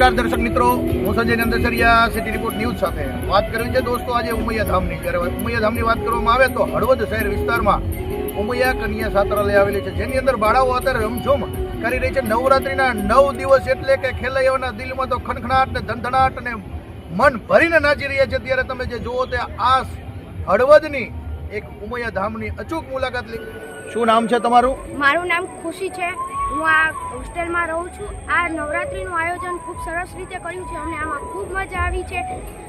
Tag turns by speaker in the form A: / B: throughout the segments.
A: નમસ્કાર દર્શક મિત્રો. હું Sanjay Nandasariya city report news સાથે વાત કરવી છે. દોસ્તો, આજે ઉમૈયા ધામની, જ્યારે ઉમૈયા ધામની વાત કરવામાં આવે તો હળવદ શહેર વિસ્તારમાં ઉમૈયા કન્યા છાત્રાલય આવેલી છે. જેની અંદર બાળાઓ અત્યારે રમઝોમ કરી રહી છે. નવરાત્રિના નવ દિવસ એટલે કે ખેલૈયાઓના દિલમાં તો ખનખનાટ ને ધનધનાટ ને મન ભરીને નાચી રહ્યા છે. ત્યારે તમે જે જુઓ તે આ હળવદની એક ઉમૈયા ધામની અચૂક મુલાકાત લી શું નામ છે તમારું?
B: મારું નામ ખુશી છે. હું આ હોસ્ટેલમાં રહું છું. આ નવરાત્રિનું આયોજન ખૂબ સરસ રીતે કર્યું છે અને આમાં ખૂબ મજા આવી છે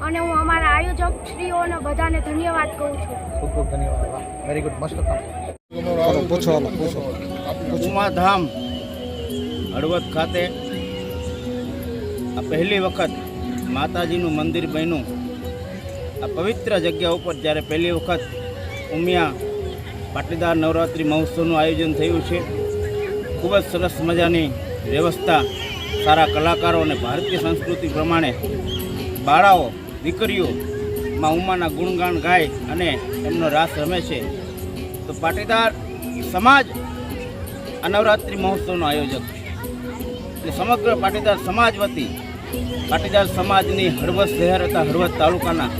B: અને હું અમારા આયોજક શ્રીઓને બધાને ધન્યવાદ કહું છું.
A: ખૂબ ખૂબ ધન્યવાદ. વેરી ગુડ મસ્ત કામ.
C: પૂછો પૂછો.
D: ઉમાધામ હળવદ ખાતે આ પહેલી વખત માતાજીનું મંદિર બન્યું. આ પવિત્ર જગ્યા ઉપર જ્યારે પહેલી વખત ઉમિયા પાટીદાર નવરાત્રિ મહોત્સવનું આયોજન થયું છે. ખૂબ જ સરસ મજાની વ્યવસ્થા સારા કલાકારો અને ભારતીય સંસ્કૃતિ પ્રમાણે બાળાઓ દીકરીઓ માં ઉમાના ગુણગાન ગાય અને એમનો રાસ રમે છે. તો પાટીદાર સમાજ આ નવરાત્રિ મહોત્સવનો આયોજક છે. એટલે સમગ્ર પાટીદાર સમાજ વતી પાટીદાર સમાજની હળવદ શહેર હતા હળવદ તાલુકાના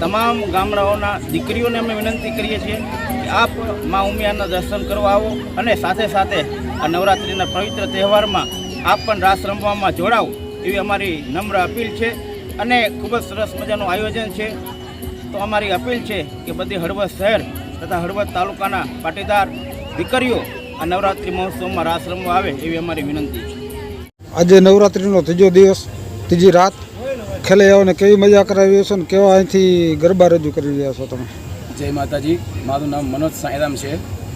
D: તમામ ગામડાઓના દીકરીઓને અમે વિનંતી કરીએ છીએ કે આપ મા ઉમિયાના દર્શન કરવા આવો અને સાથે સાથે આ નવરાત્રિના પવિત્ર તહેવારમાં આપ પણ રાસ રમવામાં જોડાઓ એવી અમારી નમ્ર અપીલ છે અને ખૂબ જ સરસ મજાનું આયોજન છે. તો અમારી અપીલ છે કે બધી હળવદ શહેર તથા હળવદ તાલુકાના પાટીદાર દીકરીઓ આ નવરાત્રિ મહોત્સવમાં રાસ રમવા આવે એવી અમારી વિનંતી છે.
C: આજે નવરાત્રિનો ત્રીજો દિવસ ત્રીજી રાત. ખેલૈયાઓને કેવી મજા કરાવી હશે ને કેવા અહીંથી ગરબા રજૂ કરી રહ્યા છો તમે?
E: જય માતાજી મારું નામ મનોજ સાંઈરામ છે.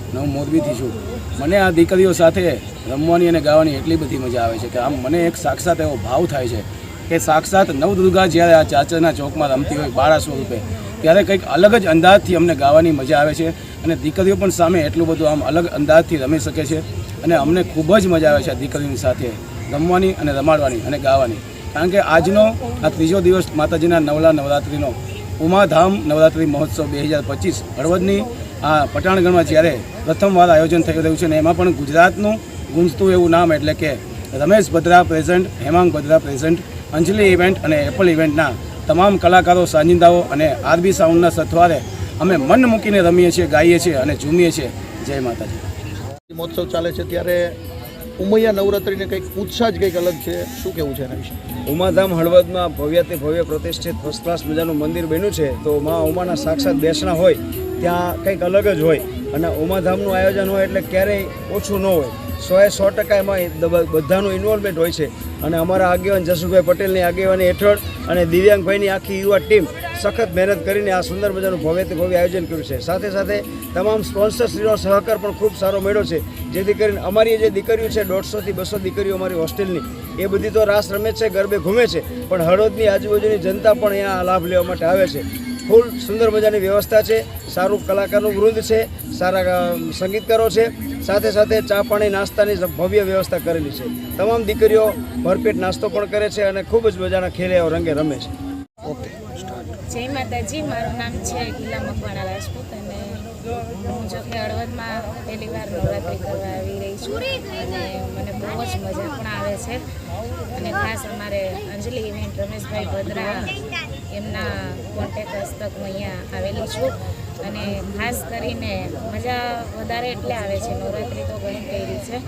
E: અને હું મોરબીથી છું મને આ દીકરીઓ સાથે રમવાની અને ગાવાની એટલી બધી મજા આવે છે કે આમ મને એક સાક્ષાત એવો ભાવ થાય છે કે સાક્ષાત નવદુર્ગા જ્યારે આ ચાચરના ચોકમાં રમતી હોય બાળા સ્વરૂપે, ત્યારે કંઈક અલગ જ અંદાજથી અમને ગાવાની મજા આવે છે અને દીકરીઓ પણ સામે એટલું બધું આમ અલગ અંદાજથી રમી શકે છે અને અમને ખૂબ જ મજા આવે છે આ દીકરીની સાથે રમવાની અને રમાડવાની અને ગાવાની. કારણ કે આજનો આ ત્રીજો દિવસ માતાજીના નવલા નવરાત્રિનો ઉમાધામ નવરાત્રિ મહોત્સવ બે હજાર પચીસ હળવદની આ પટાણગઢમાં જ્યારે પ્રથમવાર આયોજન થઈ રહ્યું છે ને એમાં પણ ગુજરાતનું ગુંજતું એવું નામ એટલે કે Ramesh Bhadra present Hemang Bhadra present Anjali event અને એપલ ઇવેન્ટના તમામ કલાકારો સાંજિંદાઓ અને આરબી સાઉન્ડના સથવારે અમે મન મૂકીને રમીએ છીએ ગાઈએ છીએ અને ઝૂમીએ છીએ. જય માતાજી.
A: મહોત્સવ ચાલે છે ત્યારે ઉમૈયા નવરાત્રીને કંઈક ઉત્સાહ જ કંઈક અલગ છે. શું કેવું છે એના વિશે?
F: ઉમાધામ હળવદમાં ભવ્યાતિ ભવ્ય પ્રતિષ્ઠિત ફર્સ્ટ ક્લાસ મજાનું મંદિર બન્યું છે. તો મા ઉમાના સાક્ષાત બેસણા હોય ત્યાં કંઈક અલગ જ હોય અને ઉમાધામનું આયોજન હોય એટલે ક્યારેય ઓછું ન હોય. સોએ સો ટકા એમાં બધાનું ઇન્વોલ્વમેન્ટ હોય છે. અને અમારા આગેવાન જસુભાઈ પટેલની આગેવાની હેઠળ અને દિવ્યાંગભાઈની આખી યુવા ટીમ સખત મહેનત કરીને આ સુંદર મજાનું ભવ્યથી ભવ્ય આયોજન કર્યું છે. સાથે સાથે તમામ સ્પોન્સરશ્રીનો સહકાર પણ ખૂબ સારો મળ્યો છે. જેથી કરીને અમારી જે દીકરીઓ છે દોઢસોથી બસો દીકરીઓ અમારી હોસ્ટેલની એ બધી તો રાસ રમે છે, ગરબે ઘૂમે છે. પણ હળવદની આજુબાજુની જનતા પણ અહીંયા લાભ લેવા માટે આવે છે. ફૂલ સુંદર મજાની વ્યવસ્થા છે. સારું કલાકારનું વૃંદ છે સારા સંગીતકારો છે. સાથે સાથે ચા પાણી નાસ્તાની ભવ્ય વ્યવસ્થા કરેલી છે. તમામ દીકરીઓ ભરપેટ નાસ્તો પણ કરે છે અને ખૂબ જ મજાના ખેલે રંગે રમે છે.
C: ઓકે
G: જય માતાજી મારું નામ છે ગીલા મકવાણા રાજપૂત અને હું જો કે હળવદમાં પહેલી વાર નવરાત્રિ કરવા આવી રહી છું અને મને બહુ જ મજા પણ આવે છે. અને ખાસ અમારે અંજલિ ઇવેન્ટ રમેશભાઈ ભદ્રા એમના કોન્ટેક હસ્તક હું અહીંયા આવેલી છું. અને ખાસ કરીને મજા વધારે એટલે આવે છે. નવરાત્રિ તો ઘણી કરી છે.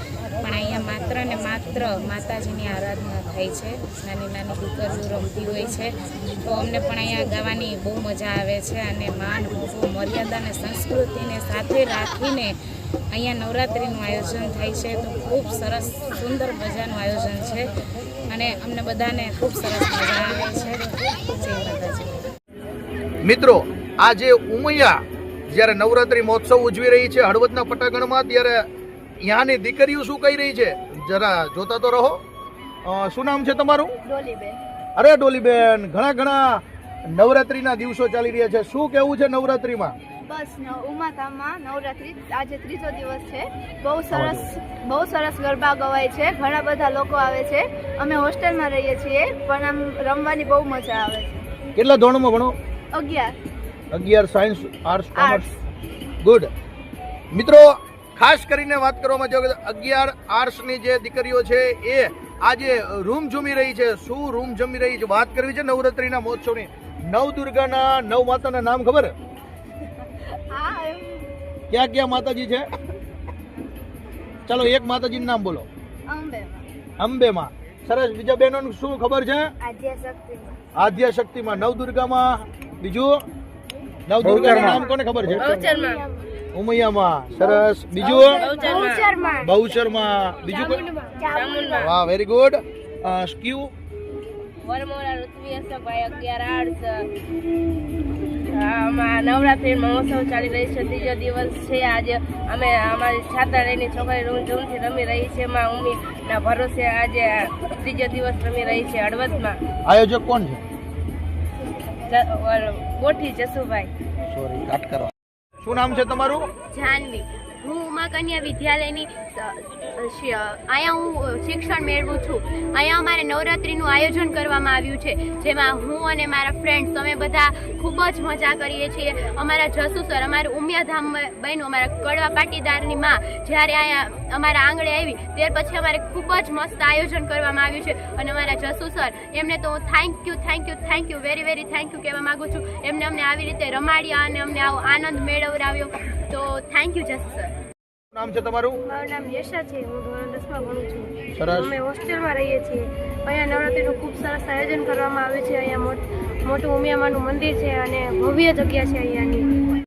G: પણ અહીંયા માત્ર ને માત્ર માતાજીની આરાધના થાય છે. નાની નાની દીકરીઓ રમતી હોય છે. તો અમને પણ અહીંયા ગાવાની બહુ મજા આવે છે. અને માન મોભું મર્યાદા અને સંસ્કૃતિને સાથે રાખીને અહીંયા નવરાત્રિનું આયોજન થાય છે તો ખૂબ સરસ સુંદર મજાનું આયોજન છે અને અમને બધાને ખૂબ સરસ મજા આવે છે.
A: મિત્રો આજે ઉમૈયા જ્યારે નવરાત્રિ મહોત્સવ ઉજવી રહી છે હળવદના પટાગણમાં ત્યારે ત્યાંની દીકરીઓ શું કહી રહી છે? જરા જોતા તો રહો. શું નામ છે તમારું? અરે ડોલીબેન ઘણા ઘણા નવરાત્રિના દિવસો ચાલી રહ્યા છે. શું કેવું છે નવરાત્રીમાં?
B: બસ ઉમાધામમાં નવરાત્રિ આજે ત્રીજો દિવસ છે. બહુ સરસ બહુ સરસ ગરબા ગવાય છે. ઘણા બધા લોકો આવે છે. અમે હોસ્ટેલમાં રહીએ છીએ પણ આમ રમવાની બહુ મજા આવે છે.
A: કેટલા ધોરણમાં ભણો?
B: અગિયાર.
A: અગિયાર સાયન્સ આર્ટ્સ કોમર્સ. ગુડ. મિત્રો ખાસ કરીને વાત કરવામાં જો અગિયાર આર્ટ્સની જે દીકરીઓ છે એ આજે રૂમ જમી રહી છે. શું રૂમ જમી રહી છે? વાત કરવી છે નવરાત્રિના મહોત્સવની. નવ દુર્ગાના નવ માતાના નામ ખબર?
H: એમ
A: ક્યાં ક્યાં માતાજી છે? ચાલો એક માતાજી નામ બોલો.
H: અંબે
A: માં સરસ. બીજા બેનો શું ખબર છે?
H: આદ્ય શક્તિમાં
A: માં નવદુર્ગા નવ દુર્ગામાં બીજું નવદુર્ગા નામ કોને ખબર છે? ઉમૈયામાં. સરસ. બીજું?
H: બહુચરમાં
A: બીજું વાહ વેરી ગુડ સ્ક્યુ
I: વરમોરા ઋત્વી ભાઈ અગિયાર આઠ. આમાં નવરાત્રિ મહોત્સવ ચાલી રહી છે ત્રીજો દિવસ છે. આજે અમે અમારી છાત્રાલયની છોકરી રૂમ ઝૂમથી રમી રહી છે માં ઉમીના ભરોસે આજે ત્રીજો દિવસ રમી રહી છે હળવદમાં.
A: આયોજક કોણ છે?
I: ગોઠી જસુભાઈ.
A: સોરી કાટ કરો શું નામ છે તમારું?
J: જાનવી. હું ઉમા કન્યા વિદ્યાલયની અહીંયા હું શિક્ષણ મેળવું છું. અહીંયા અમારે નવરાત્રિનું આયોજન કરવામાં આવ્યું છે, જેમાં હું અને મારા ફ્રેન્ડ્સ અમે બધા ખૂબ જ મજા કરીએ છીએ. અમારા જસુ સર અમારું ઉમિયાધામ બન્યું અમારા કડવા પાટીદારની માં જ્યારે અહીંયા અમારા આંગણે આવી. ત્યાર પછી અમારે ખૂબ જ મસ્ત આયોજન કરવામાં આવ્યું છે. અને અમારા જસુ સર એમને તો હું thank you thank you thank you very very thank you કહેવા માગું છું. એમને અમને આવી રીતે રમાડ્યા અને અમને આવો આનંદ મેળવરાવ્યો તો થેન્ક યુ જસુ સર.
A: નામ છે તમારું?
H: મારું નામ યશા છે. હું ધોરણ દસમાં ભણું છું.
A: સરસ.
H: અમે હોસ્ટેલમાં રહીએ છીએ. અહીંયા નવરાત્રિનું ખૂબ સરસ આયોજન કરવામાં આવે છે. અહીંયા મોટ- મોટું ઉમિયામાનું મંદિર છે અને ભવ્ય જગ્યા છે અહીંયાની.